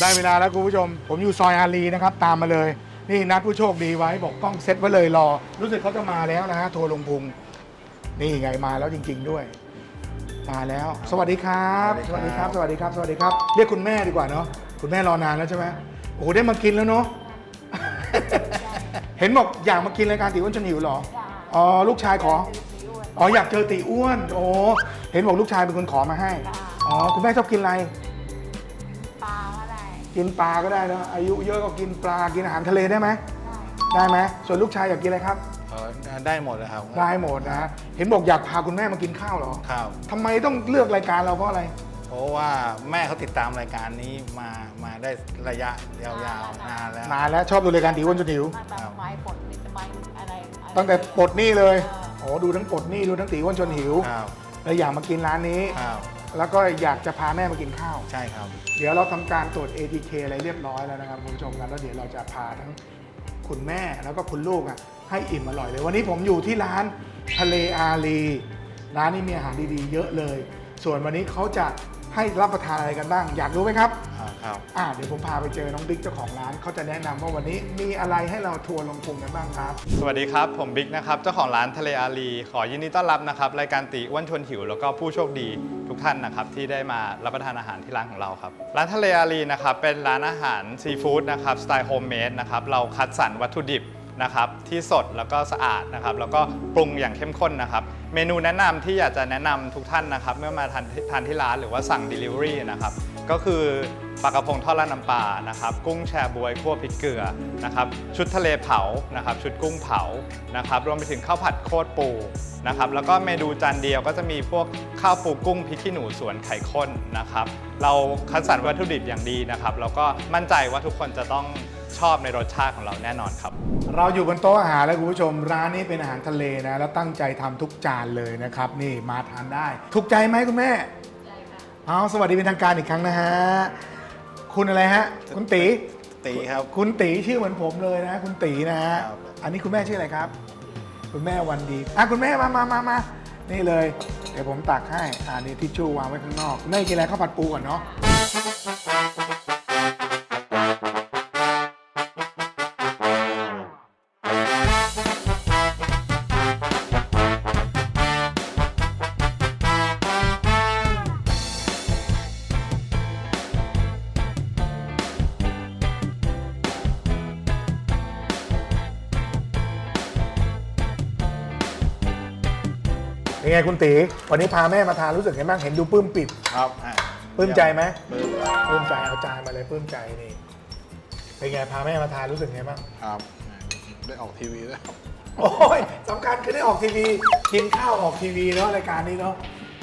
ได้เวลาแล้วคุณผู้ชม ผมอยู่ซอยอารีนะครับ ตามมาเลย นี่นัดผู้โชคดีไว้บอกกล้องเซ็ตไว้เลยรอ รู้สึกเขาจะมาแล้วนะฮะโทรลงพุง นี่ไงมาแล้วจริง ๆ ด้วย มาแล้ว สวัสดีครับสสวัวัสสดีดีคครัรับบสวัสดีครับ สวัสดีครับ เรียกคุณแม่ดีกว่าเนาะ คุณแม่รอนานแล้วใช่ไหมโอ้โหได้มากินแล้วเนาะ เห็นบอกอยากมากินรายการตีอ้วนจนหิวเหรอ อ๋อลูกชายขอ อ๋ออยากเจอตีอ้วน โอ้เห็นบอกลูกชายเป็นคนขอมาให้ อ๋อคุณแม่ชอบกินอะไรปลา ก็ได้กินปลาก็ได้เนอะอายุเยอะก็กินปลากินอาหารทะเลได้ไหมได้ไหมส่วนลูกชายอยากกินอะไรครับเออได้หมดเลยครับได้หมดนะ เห็นบอกอยากพาคุณแม่มากินข้าวเหรอครับ ทำไมต้องเลือกรายการเราเพราะอะไร เพราะว่าแม่เขาติดตามรายการนี้มามาได้ระยะยาวๆนานแล้ว นานแล้วชอบดูรายการตีอ้วนจนหิว มาตามไม้ผลนี่ไม้อะไรอะไรตั้งแต่ปลดหนี้เลยเออโอ้ดูทั้งปลดหนี้ดูทั้งตีอ้วนจนหิวครับ เลยอยากมากินร้านนี้ ครับ แล้วก็อยากจะพาแม่มากินข้าว ใช่ครับ เดี๋ยวเราทำการตรวจ ATK อะไรเรียบร้อยแล้วนะครับคุณผู้ชมครับแล้วเดี๋ยวเราจะพาทั้งคุณแม่แล้วก็คุณลูกอะให้อิ่มอร่อยเลย วันนี้ผมอยู่ที่ร้านทะเลอารีร้านนี้มีอาหารดีๆ เยอะเลย ส่วนวันนี้เขาจะ ให้รับประทานอะไรกันบ้าง อยากรู้ไหมครับอ่าครับอ่าเดี๋ยวผมพาไปเจอน้องบิ๊กเจ้าของร้านเขาจะแนะนำว่าวันนี้มีอะไรให้เราทัวร์ลงพุงกันบ้างครับ สวัสดีครับ ผมบิ๊กนะครับเจ้าของร้านทะเลอารีขอยินดีต้อนรับนะครับรายการตีอ้วนชวนหิว แล้วก็ผู้โชคดีทุกท่านนะครับที่ได้มารับประทานอาหารที่ร้านของเราครับร้านทะเลอารีนะครับเป็นร้านอาหารซีฟู้ดนะครับสไตล์โฮมเมดนะครับเราคัดสรรวัตถุดิบ นะครับที่สดแล้วก็สะอาดนะครับแล้วก็ปรุงอย่างเข้มข้นนะครับเมนูแนะนำที่อยากจะแนะนำทุกท่านนะครับ เมื่อมาทานทานที่ร้านหรือว่าสั่ง Delivery นะครับก็คือปลากระพงทอดราดน้ำปลานะครับกุ้งแชบวยคั่วพริกเกลือนะครับชุดทะเลเผานะครับชุดกุ้งเผานะครับรวมไปถึงข้าวผัดโคตรปูนะครับแล้วก็เมนูจานเดียวก็จะมีพวกข้าวปูกุ้งพริกขี้หนูสวนไข่ข้นนะครับเราคัดสรรวัตถุดิบอย่างดีนะครับแล้วก็มั่นใจว่าทุกคนจะต้อง ชอบในรสชาติของเราแน่นอนครับ เราอยู่บนโต๊ะอาหารแล้วคุณผู้ชมร้านนี้เป็นอาหารทะเลนะแล้วตั้งใจทำทุกจานเลยนะครับ นี่มาทานได้ ถูกใจไหมคุณแม่ใช่ค่ะเอาสวัสดีเป็นทางการอีกครั้งนะฮะ คุณอะไรฮะ คุณตีตีครับ คุณตีชื่อเหมือนผมเลยนะ คุณตีนะฮะครับ อันนี้คุณแม่ชื่ออะไรครับ คุณแม่วันดีอะคุณแม่มามามามานี่เลย เดี๋ยวผมตักให้อ่านี่ทิชชู่วางไว้ข้างนอกคุณแม่กินอะไรข้าวผัดปูก่อนเนาะ ไงคุณตีวันนี้พาแม่มาทานรู้สึกไงบ้างเห็นดูปลื้มปิ่มครับอ่าปลื้มใจไหมปลื้มปลื้มใจเอาจานมาเลยปลื้มใจนี่เป็นไงพาแม่มาทานรู้สึกไงบ้างครับได้ออกทีวีแล้วครับโอ้ยสำคัญคือได้ออกทีวี กินข้าวออกทีวีเนาะรายการนี้เนาะ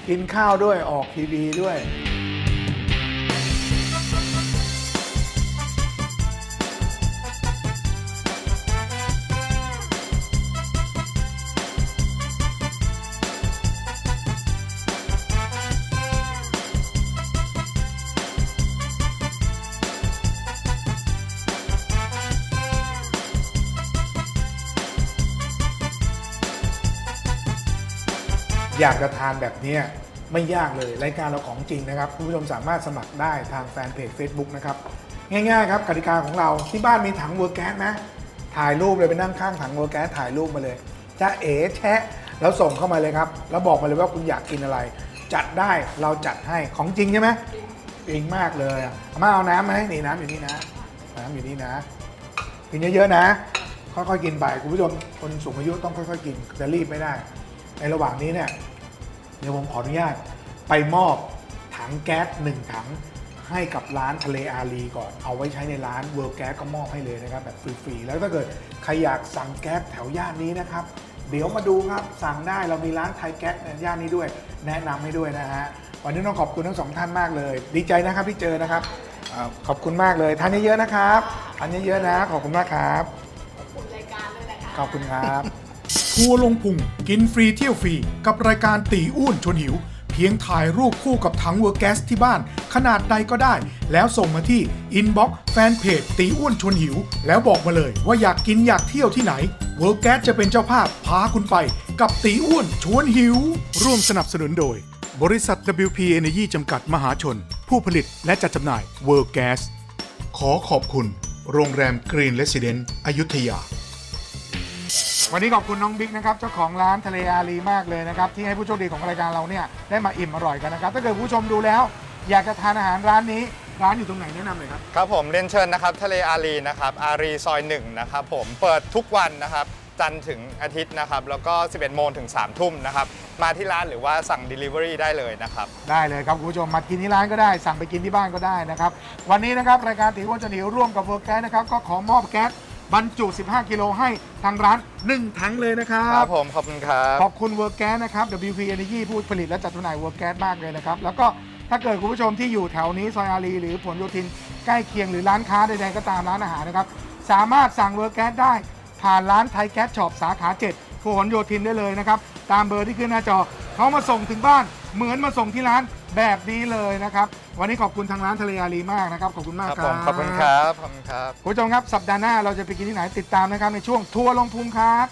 กินข้าวด้วยออกทีวีด้วย อยากจะทานแบบนี้ไม่ยากเลยรายการเราของจริงนะครับคุณผู้ชมสามารถสมัครได้ทางแฟนเพจ Facebook นะครับง่ายๆครับกติกาของเราที่บ้านมีถังเวอร์แก๊สนะถ่ายรูปเลยไปนั่งข้างถังเวอร์แก๊สถ่ายรูปมาเลยจะเอ๋แชะแล้วส่งเข้ามาเลยครับ แล้วบอกมาเลยว่าคุณอยากกินอะไร จัดได้เราจัดให้ของจริงใช่ไหมจริงมากเลยมาเอาน้ำไหมนี่น้ำอยู่นี่นะ น้ำอยู่นี่นะกินเยอะๆนะ ค่อยๆกินไปคุณผู้ชมคนสูงอายุต้องค่อยๆกินจะรีบไม่ได้ ในระหว่างนี้เนี่ยเดี๋ยวผมขออนุญาตไปมอบถังแก๊สหนึ่งถังให้กับร้านทะเลอารีก่อน เอาไว้ใช้ในร้านเวิร์แก๊สก็มอบให้เลยนะครับ แบบฟรีๆ แล้วถ้าเกิดใครอยากสั่งแก๊สแถวย่านนี้นะครับ เดี๋ยวมาดูครับ สั่งได้เรามีร้านไทยแก๊สในย่านนี้ด้วย แนะนำให้ด้วยนะฮะ วันนี้ต้องขอบคุณทั้งสองท่านมากเลย ดีใจนะครับที่เจอนะครับครับ ขอบคุณมากเลยทานเยอะๆนะครับทานเยอะๆนะ ขอบคุณมากครับ ขอบคุณรายการด้วยนะคะ ขอบคุณครับ ทัวลงพุงกินฟรีเที่ยวฟรี กับรายการตีอ้วนชวนหิว เพียงถ่ายรูปคู่กับถังเวอร์แก๊สที่บ้าน ขนาดใดก็ได้ แล้วส่งมาที่อินบ็อกซ์แฟนเพจตีอ้วนชวนหิว แล้วบอกมาเลยว่าอยากกินอยากเที่ยวที่ไหนเวอร์แก๊สจะเป็นเจ้าภาพพาคุณไป กับตีอ้วนชวนหิว ร่วมสนับสนุนโดย บริษัท WP Energy จำกัดมหาชน ผู้ผลิตและจัดจำหน่ายเวอร์แก๊สขอขอบคุณ โรงแรมกรีนเลสซิเดนต์อยุธยา วันนี้ขอบคุณน้องบิ๊กนะครับเจ้าของร้านทะเลอารีมากเลยนะครับที่ให้ผู้โชคดีของรายการเราเนี่ยได้มาอิ่มอร่อยกันนะครับถ้าเกิดผู้ชมดูแล้ว อยากจะทานอาหารร้านนี้ร้านอยู่ตรงไหนแนะนำเลยครับ ครับผมเรียนเชิญนะครับทะเลอารีนะครับอารีซอย1นะครับผมเปิดทุกวันนะครับจันทร์ถึงอาทิตย์นะครับแล้วก็ 11 โมงถึง 3 ทุ่มนะครับมาที่ร้านหรือว่าสั่ง Delivery ได้เลยนะครับ ได้เลยครับคุณผู้ชมมากินที่ร้านก็ได้ สั่งไปกินที่บ้านก็ได้นะครับวันนี้นะครับรายการตีอ้วนจะหนีร่วมกับเวิร์กแก๊สนะครับก็ขอมอบแก๊ส บรรจุ 15 กิโลให้ทางร้าน1ถังเลยนะครัครับ บผมขอบคุณครับ ขอบคุณเวิร์กแก๊สนะครับ WP Energy ผู้ผลิตและจัดจำหน่ายเวิร์กแก๊สมากเลยนะครับ แล้วก็ถ้าเกิดคุณผู้ชมที่อยู่แถวนี้ ซอยอารีหรือผลโยธินใกล้เคียงหรือร้านค้าใดๆก็ตามร้านอาหารนะครับ สามารถสั่งเวิร์กแก๊สได้ ผ่านร้านไทยแก๊สช็อปสาขา 7ผลโยธินได้เลยนะครับ ตามเบอร์ที่ขึ้นหน้าจอเขามาส่งถึงบ้านเหมือนมาส่งที่ร้าน แบบนี้เลยนะครับ วันนี้ขอบคุณทางร้านทะเลอารีมากนะครับขอบคุณมากครับคผรับมขอบคุณครับขอบคุณครับ คุณผู้ชมครับสัปดาห์หน้าเราจะไปกินที่ไหนติดตามนะครับในช่วงทัวร์ลงพุงครับ